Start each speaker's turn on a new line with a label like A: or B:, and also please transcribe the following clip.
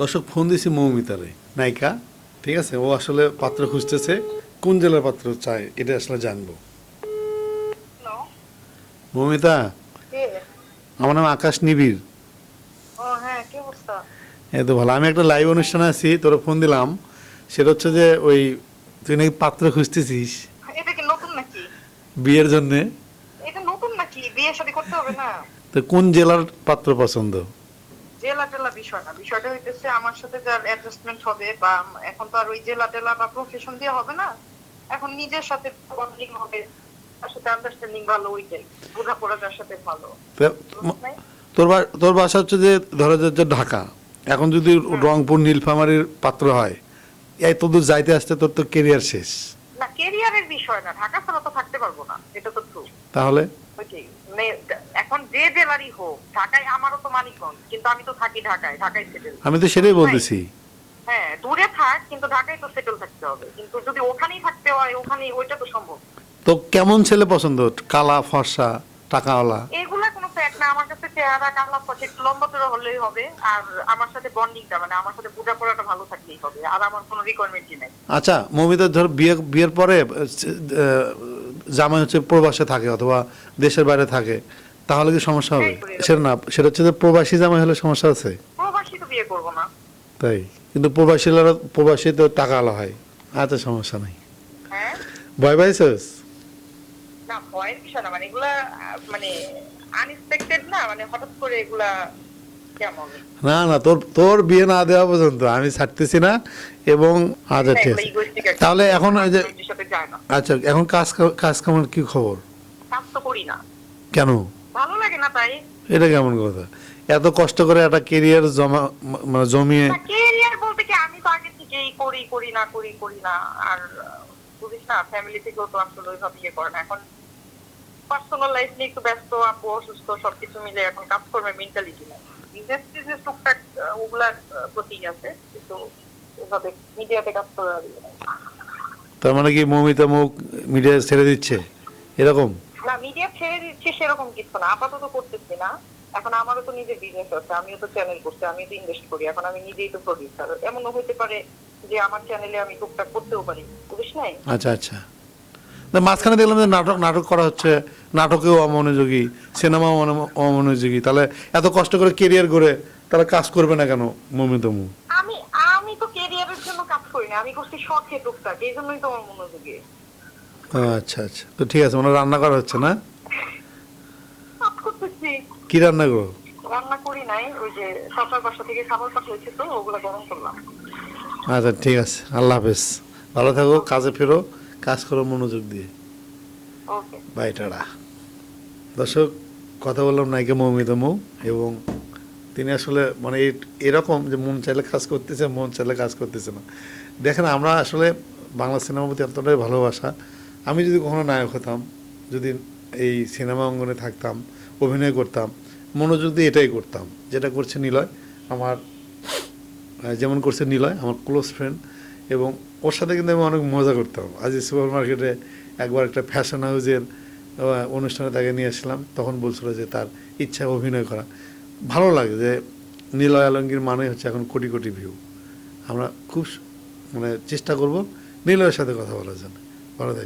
A: দর্শক ফোন দিয়েছি মৌমিতারে। নায়িকা ঠিক আছে? ও আসলে পাত্র খুঁজতেছে কোন জেলার পাত্র চায় এটা আসলে জানব। মৌমিতা আমার নাম আকাশ নিবিড়।
B: ও হ্যাঁ
A: এই তো ভালো আমি একটা লাইভ অনুষ্ঠানে আছি তোরা ফোন দিলাম। সেটা হচ্ছে যে ওই তুই নাকি পাত্র খুঁজতেছিস। বিয়ের জন্যে।
B: এটা নতুন নাকি? বিয়ে শাদী করতে হবে না।
A: তো কোন জেলার পাত্র পছন্দ?
B: জেলা টেলা বিষয় না বিষয়টা হইতেছে আমার সাথে যার অ্যাডজাস্টমেন্ট হবে বা এখন তো আর ওই জেলা টেলা বা প্রফেশন দিয়ে হবে না এখন নিজের সাথে বন্ডিং হবে তার সাথে আন্ডারস্ট্যান্ডিং ভালো ওইটাই বোঝাপড়া যার সাথে ভালো।
A: তোর তোর বাসা হচ্ছে যে ধরো যে যে ঢাকা এখন যদি রংপুর নীলফামারীর পাত্র হয় এই তোদের যাইতে আসতে তোর তো কেরিয়ার শেষ।
B: না কেরিয়ারের বিষয় না ঢাকা ছাড়া তো থাকতে পারব না এটা তো ট্রু
A: তাহলে?
B: মানে এখন যে জেলারই হোক ঢাকায় আমারও তো মানিকগঞ্জ কিন্তু আমি তো থাকি ঢাকায় ঢাকায় সেটেল
A: আমি তো সেটাই বলতেছি।
B: হ্যাঁ দূরে থাক কিন্তু ঢাকায় তো সেটেল থাকতে হবে কিন্তু যদি ওখানেই থাকতে হয় ওখানেই ওইটা তো সম্ভব।
A: তো কেমন ছেলে পছন্দ? কালা ফর্সা টাকাওয়ালা
B: এগুলা কোনো ফ্যাক্ট না আমার কাছে চেহারা কামলা একটু লম্বা চড়া হলেই হবে আর আমার সাথে বন্ডিংটা মানে আমার সাথে বোঝাপড়াটা ভালো থাকলেই হবে আর আমার কোনো রিকোয়ারমেন্টই নাই।
A: আচ্ছা মমিতা ধর বিয়ে বিয়ের পরে জামাই হচ্ছে প্রবাসে থাকে অথবা দেশের বাইরে থাকে তাহলে কি সমস্যা হবে? সেটা না সেটা হচ্ছে যে প্রবাসী জামাই হলে সমস্যা আছে?
B: প্রবাসী তো বিয়ে করব না।
A: তাই কিন্তু প্রবাসীরা প্রবাসী তো টাকা আলা হয় আচ্ছা সমস্যা নাই।
B: হ্যাঁ।
A: ভয় পাইছিস?
B: না ভয়ের বিষয় না মানে এগুলা মানে আনএক্সপেক্টেড না? মানে হঠাৎ করে এগুলা
A: না না তোর তোর বিয়ে না দেওয়া পর্যন্ত আমি ছাড়তেছি না এবং আচ্ছা ঠিক আছে তাহলে এখন যে আচ্ছা এখন কাজ কাজ কেমন কি খবর?
B: কাজ তো করি না।
A: কেন?
B: ভালো লাগে না তাই।
A: এটা কেমন কথা? এত কষ্ট করে একটা কেরিয়ার জমা মানে জমিয়ে
B: কেরিয়ার বলতে কি আমি তো আগে থেকেই করি করি না করি করি না। আর বুঝিস না ফ্যামিলি থেকেও তো আসলে ওইভাবে ইয়ে করে না। এখন পার্সোনাল লাইফ নিয়ে একটু ব্যস্ত আপু অসুস্থ সবকিছু মিলে এখন কাজ করবে মেন্টালিটি নাই বিজনেস টিজনেস টুকটাক ওগুলার প্রতি আছে কিন্তু ওভাবে মিডিয়াতে কাজ ইয়ে
A: তার মানে কি মৌমিতা মুখ মিডিয়া ছেড়ে দিচ্ছে? এরকম?
B: না মিডিয়া ছেড়ে দিচ্ছি সেরকম কিছু না। আপাতত করতেছি না। এখন আমারও তো নিজের বিজনেস আছে আমিও তো চ্যানেল করছি আমি তো ইনভেস্ট করি। এখন আমি নিজেই তো প্রডিউসার এমনও হতে পারে যে আমার চ্যানেলে আমি টুকটাক করতেও পারি। বুঝিস নাই?
A: আচ্ছা আচ্ছা। মাঝখানে দেখলাম যে নাটক নাটক করা হচ্ছে নাটকেও অমনোযোগী সিনেমা অমনোযোগী। তাহলে এত কষ্ট করে কেরিয়ার করে তাহলে কাজ করবে না কেন মৌমিতা মুখ
B: আমি আমি তো ক্যারিয়ারের জন্য কাজ করি না আমি করছি শখে টুকটাক এই জন্যই তো আমার মনোযোগী
A: আচ্ছা আচ্ছা। তো ঠিক আছে মানে রান্না করা হচ্ছে না? কি রান্না করো
B: রান্না করি নাই ওই যে সরকার বাসা থেকে খাবার পাঠিয়েছে তো ওগুলো গরম করলাম।
A: আচ্ছা ঠিক আছে। আল্লাহ হাফেজ। ভালো থাকো কাজে ফেরো। কাজ করো মনোযোগ দিয়ে। Bye tata. দর্শক কথা বললাম নায়িকা মৌমিতা মৌ এবং তিনি আসলে মানে এরকম যে মন চাইলে কাজ করতেছে মন চাইলে কাজ করতেছে না। দেখেন আমরা আসলে বাংলা সিনেমার প্রতি এতটাই ভালোবাসা। আমি যদি কখনো নায়ক হতাম যদি এই সিনেমা অঙ্গনে থাকতাম অভিনয় করতাম মনোযোগ দিয়ে এটাই করতাম। যেটা করছে নিলয় আমার যেমন করছে নিলয় আমার ক্লোজ ফ্রেন্ড এবং ওর সাথে কিন্তু আমি অনেক মজা করতাম। আজ সুপার মার্কেটে একবার একটা ফ্যাশন হাউজের অনুষ্ঠানে তাকে নিয়ে আসলাম। তখন বলছিল যে তার ইচ্ছা অভিনয় করা। ভালো লাগে যে নীলয় আলঙ্গীর মানে হচ্ছে এখন কোটি কোটি ভিউ আমরা খুব মানে চেষ্টা করব নীলয়ের সাথে কথা বলার জন্য। ভালো থাকবেন।